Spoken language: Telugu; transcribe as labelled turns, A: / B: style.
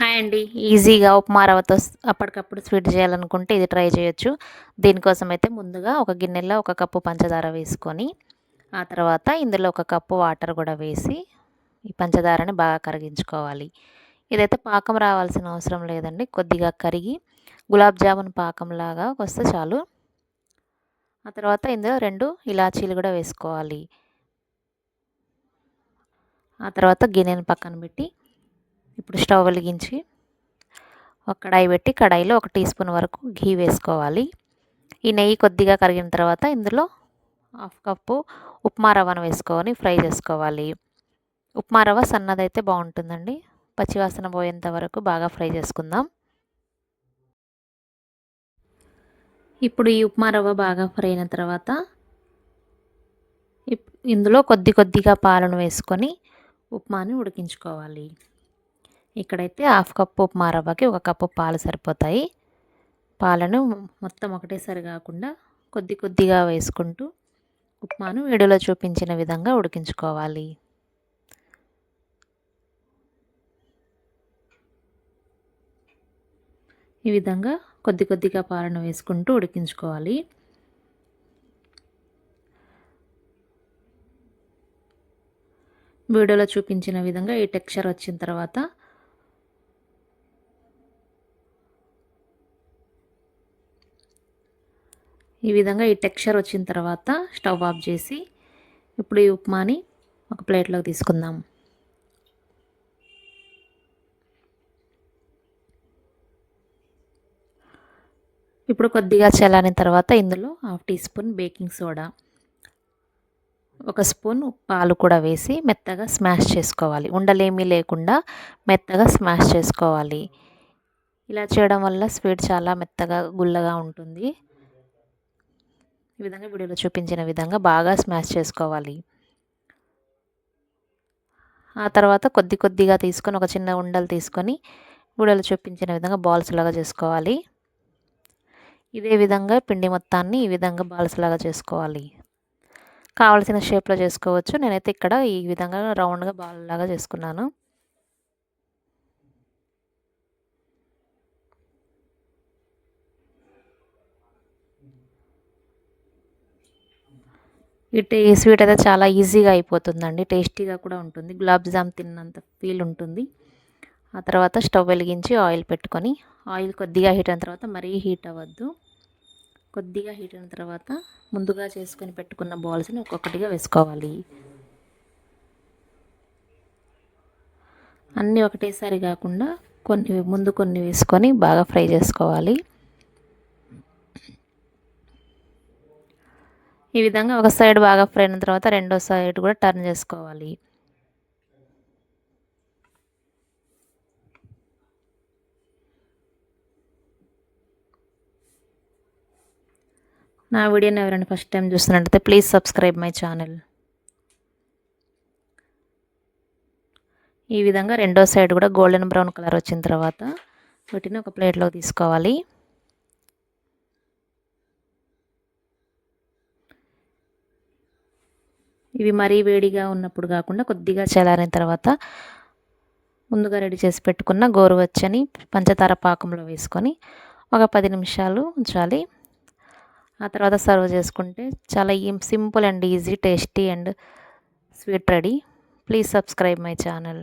A: హాయ్ అండి. ఈజీగా ఉప్మా రవ్వతో అప్పటికప్పుడు స్వీట్ చేయాలనుకుంటే ఇది ట్రై చేయొచ్చు. దీనికోసం అయితే ముందుగా ఒక గిన్నెలో ఒక కప్పు పంచదార వేసుకొని ఆ తర్వాత ఇందులో ఒక కప్పు వాటర్ కూడా వేసి ఈ పంచదారని బాగా కరిగించుకోవాలి. ఇదైతే పాకం రావాల్సిన అవసరం లేదండి. కొద్దిగా కరిగి గులాబ్ జామున్ పాకంలాగా వస్తే చాలు. ఆ తర్వాత ఇందులో రెండు ఇలాచీలు కూడా వేసుకోవాలి. ఆ తర్వాత గిన్నెని పక్కన పెట్టి ఇప్పుడు స్టవ్ వెలిగించి ఒక కడాయి పెట్టి కడాయిలో ఒక టీ స్పూన్ వరకు ఘీ వేసుకోవాలి. ఈ నెయ్యి కొద్దిగా కరిగిన తర్వాత ఇందులో హాఫ్ కప్పు ఉప్మా రవ్వను వేసుకొని ఫ్రై చేసుకోవాలి. ఉప్మా రవ్వ సన్నదైతే బాగుంటుందండి. పచ్చివాసన పోయేంత వరకు బాగా ఫ్రై చేసుకుందాం. ఇప్పుడు ఈ ఉప్మా రవ్వ బాగా ఫ్రై అయిన తర్వాత ఇప్- ఇందులో కొద్ది కొద్దిగా పాలను వేసుకొని ఉప్మాని ఉడికించుకోవాలి. ఇక్కడైతే హాఫ్ కప్పు ఉప్మా రవ్వకి ఒక కప్పు పాలు సరిపోతాయి. పాలను మొత్తం ఒకటేసారి కాకుండా కొద్ది కొద్దిగా వేసుకుంటూ ఉప్మాను వీడియోలో చూపించిన విధంగా ఉడికించుకోవాలి. ఈ విధంగా కొద్ది కొద్దిగా పాలను వేసుకుంటూ ఉడికించుకోవాలి. వీడియోలో చూపించిన విధంగా ఈ టెక్స్చర్ వచ్చిన తర్వాత ఈ విధంగా ఈ టెక్స్చర్ వచ్చిన తర్వాత స్టవ్ ఆఫ్ చేసి ఇప్పుడు ఈ ఉప్మాని ఒక ప్లేట్లోకి తీసుకుందాం. ఇప్పుడు కొద్దిగా చల్లారిన తర్వాత ఇందులో half tea spoon baking soda ఒక స్పూన్ పాలు కూడా వేసి మెత్తగా స్మాష్ చేసుకోవాలి. ఉండలేమీ లేకుండా మెత్తగా స్మాష్ చేసుకోవాలి. ఇలా చేయడం వల్ల స్వీట్ చాలా మెత్తగా గుల్లగా ఉంటుంది. ఈ విధంగా వీడియోలో చూపించిన విధంగా బాగా స్మాష్ చేసుకోవాలి. ఆ తర్వాత కొద్ది కొద్దిగా తీసుకొని ఒక చిన్న ఉండలు తీసుకొని వీడియోలో చూపించిన విధంగా బాల్స్ లాగా చేసుకోవాలి. ఇదే విధంగా పిండి మొత్తాన్ని ఈ విధంగా బాల్స్ లాగా చేసుకోవాలి. కావలసిన షేప్లో చేసుకోవచ్చు. నేనైతే ఇక్కడ ఈ విధంగా రౌండ్గా బాల్ లాగా చేసుకున్నాను. ఈ టే స్వీట్ అయితే చాలా ఈజీగా అయిపోతుందండి. టేస్టీగా కూడా ఉంటుంది. గులాబ్ జామ్ తిన్నంత ఫీల్ ఉంటుంది. ఆ తర్వాత స్టవ్ వెలిగించి ఆయిల్ పెట్టుకొని ఆయిల్ కొద్దిగా హీట్ అయిన తర్వాత మరీ హీట్ అవ్వద్దు. కొద్దిగా హీట్ అయిన తర్వాత ముందుగా చేసుకొని పెట్టుకున్న బాల్స్ని ఒక్కొక్కటిగా వేసుకోవాలి. అన్నీ ఒకటేసారి కాకుండా కొన్ని ముందు కొన్ని వేసుకొని బాగా ఫ్రై చేసుకోవాలి. ఈ విధంగా ఒక సైడ్ బాగా ఫ్రై అయిన తర్వాత రెండో సైడ్ కూడా టర్న్ చేసుకోవాలి. నా వీడియోని ఎవరైనా ఫస్ట్ టైం చూస్తున్నట్టయితే ప్లీజ్ సబ్స్క్రైబ్ మై ఛానల్. ఈ విధంగా రెండో సైడ్ కూడా గోల్డెన్ బ్రౌన్ కలర్ వచ్చిన తర్వాత వీటిని ఒక ప్లేట్లో తీసుకోవాలి. ఇవి మరీ వేడిగా ఉన్నప్పుడు కాకుండా కొద్దిగా చల్లారిన తర్వాత ముందుగా రెడీ చేసి పెట్టుకున్న గోరువెచ్చని పంచదార పాకంలో వేసుకొని ఒక పది నిమిషాలు ఉంచాలి. ఆ తర్వాత సర్వ్ చేసుకుంటే చాలా simple and easy tasty and sweet ready. Please subscribe my channel.